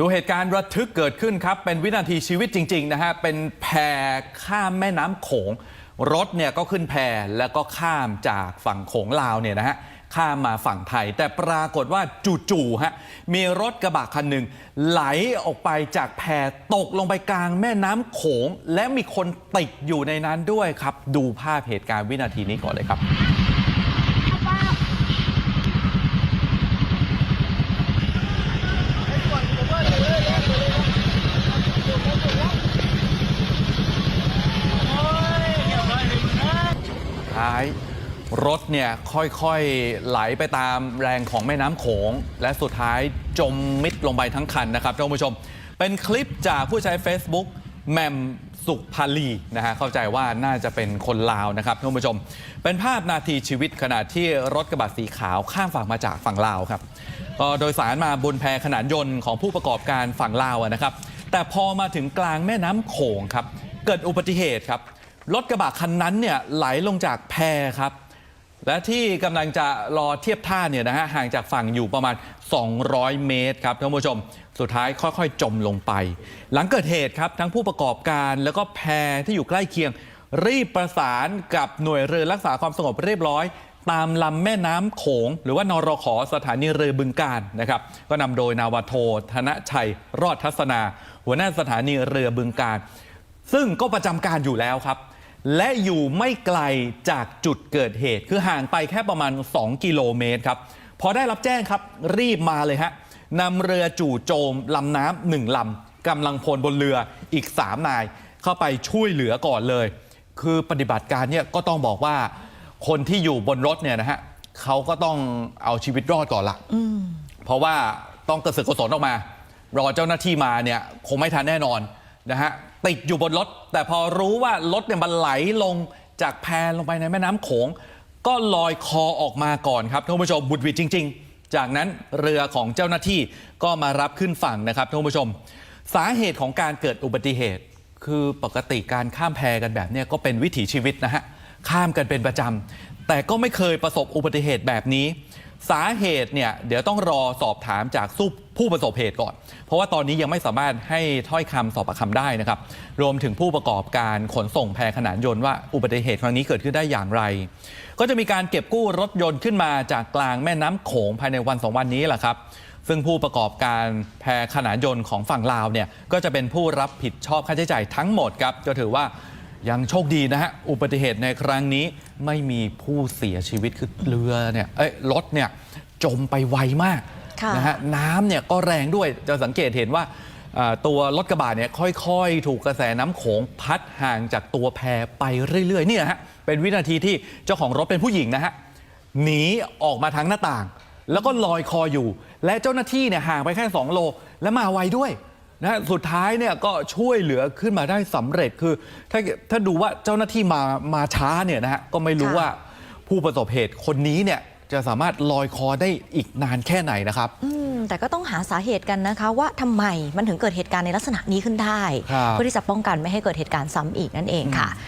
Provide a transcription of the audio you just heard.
ดูเหตุการณ์ระทึกเกิดขึ้นครับ เป็นวินาทีชีวิตจริง ๆ นะฮะ เป็นแพข้ามแม่น้ำโขง รถเนี่ยก็ขึ้นแพแล้วก็ข้ามจากฝั่งโขงลาวเนี่ยนะฮะ ข้ามมาฝั่งไทย แต่ปรากฏว่าจู่ๆฮะมีรถกระบะคันหนึ่งไหลออกไปจากแพตกลงไปกลางแม่น้ำโขง และมีคนติดอยู่ในนั้นด้วยครับ ดูภาพเหตุการณ์วินาทีนี้ก่อนเลยครับ ท้ายรถเนี่ยค่อยๆไหลไปตามแรงของแม่น้ำโขง และสุดท้ายจมมิดลงไปทั้งคันนะครับท่านผู้ชม เป็นคลิปจากผู้ใช้ Facebook แมมสุภาลีนะฮะเข้าใจว่าน่าจะเป็นคนลาวนะครับท่านผู้ชม เป็นภาพนาทีชีวิตขณะที่รถกระบะสีขาวข้ามฝั่งมาจากฝั่งลาวครับก็โดยสารมาบนแพขนานยนต์ของผู้ประกอบการฝั่งลาวนะครับ แต่พอมาถึงกลางแม่น้ำโขงครับเกิดอุบัติเหตุครับ รถกระบะคันนั้นเนี่ยไหลลงจากแพครับ และที่กำลังจะรอเทียบท่าเนี่ยนะฮะห่างจากฝั่งอยู่ประมาณ 200 เมตรครับท่านผู้ชม สุดท้ายค่อยๆ จมลงไป หลังเกิดเหตุครับ ทั้งผู้ประกอบการแล้วก็แพที่อยู่ใกล้เคียง รีบประสานกับหน่วยเรือรักษาความสงบเรียบร้อยตามลำแม่น้ำโขง หรือว่านรขสถานีเรือบึงการนะครับ ก็นำโดยนาวาโท ธนชัย รอดทัศนา หัวหน้าสถานีเรือบึงการ ซึ่งก็ประจำการอยู่แล้วครับ และอยู่ไม่ไกลจากจุดเกิดเหตุ คือห่างไปแค่ประมาณ 2 กิโลเมตรครับ พอได้รับแจ้งครับรีบมาเลยฮะนำเรือจู่โจมลำน้ำหนึ่งลำกำลังพลบนเรืออีก 3 นาย เข้าไปช่วยเหลือก่อนเลย คือปฏิบัติการเนี่ยก็ต้องบอกว่าคนที่อยู่บนรถเนี่ยนะฮะเขาก็ต้องเอาชีวิตรอดก่อนละเพราะว่าต้องกระเสือกกระสนออกมา รอเจ้าหน้าที่มาเนี่ยคงไม่ทันแน่นอน นะฮะติดอยู่บนรถ แต่พอรู้ว่ารถเนี่ยมันไหลลงจากแพลงไปในแม่น้ำโขง ก็ลอยคอออกมาก่อนครับท่านผู้ชมบุดหวิดจริง ๆ จากนั้นเรือของเจ้าหน้าที่ก็มารับขึ้นฝั่งนะครับท่านผู้ชม สาเหตุของการเกิดอุบัติเหตุ คือปกติการข้ามแพกันแบบเนี้ยก็เป็นวิถีชีวิตนะฮะข้ามกันเป็นประจำแต่ก็ไม่เคยประสบอุบัติเหตุแบบนี้ สาเหตุเนี่ยเดี๋ยวต้องรอสอบถามจากสู้ผู้ประสบเหตุก่อน เพราะว่าตอนนี้ยังไม่สามารถให้ถ้อยคำสอบปากคำได้นะครับ รวมถึงผู้ประกอบการขนส่งแพขนานยนต์ว่าอุบัติเหตุครั้งนี้เกิดขึ้นได้อย่างไร ก็จะมีการเก็บกู้รถยนต์ขึ้นมาจากกลางแม่น้ำโขงภายในวันสองวันนี้แหละครับซึ่งผู้ประกอบการแพขนานยนต์ของฝั่งลาวเนี่ยก็จะเป็นผู้รับผิดชอบค่าใช้จ่ายทั้งหมดครับก็ถือว่า ยังโชคดีนะฮะ อุบัติเหตุในครั้งนี้ไม่มีผู้เสียชีวิตคือเรือเนี่ยเอ้ยรถเนี่ยจมไปไวมากค่ะ นะฮะน้ำเนี่ยก็แรงด้วยจะสังเกตเห็นว่าอ่าตัวรถกระบะเนี่ยค่อยๆ ถูกกระแสน้ำโขงพัดห่างจากตัวแพไปเรื่อยๆเนี่ยฮะเป็นวินาทีที่เจ้าของรถเป็นผู้หญิงนะฮะหนีออกมาทางหน้าต่าง แล้วก็ลอยคออยู่ และเจ้าหน้าที่เนี่ยห่างไปแค่ 2 โล และมาไวด้วย นะฮะสุดท้ายเนี่ยก็ช่วยเหลือขึ้นมาได้สำเร็จคือ ถ้าถ้าดูว่าเจ้าหน้าที่มามาช้าเนี่ยนะฮะก็ไม่รู้ค่ะว่าผู้ประสบเหตุคนนี้เนี่ยจะสามารถลอยคอได้อีกนานแค่ไหนนะครับอืมแต่ก็ต้องหาสาเหตุกันนะคะ ว่าทำไมมันถึงเกิดเหตุการณ์ในลักษณะนี้ขึ้นได้ครับเพื่อที่จะป้องกันไม่ให้เกิดเหตุการณ์ซ้ำอีกนั่นเองค่ะ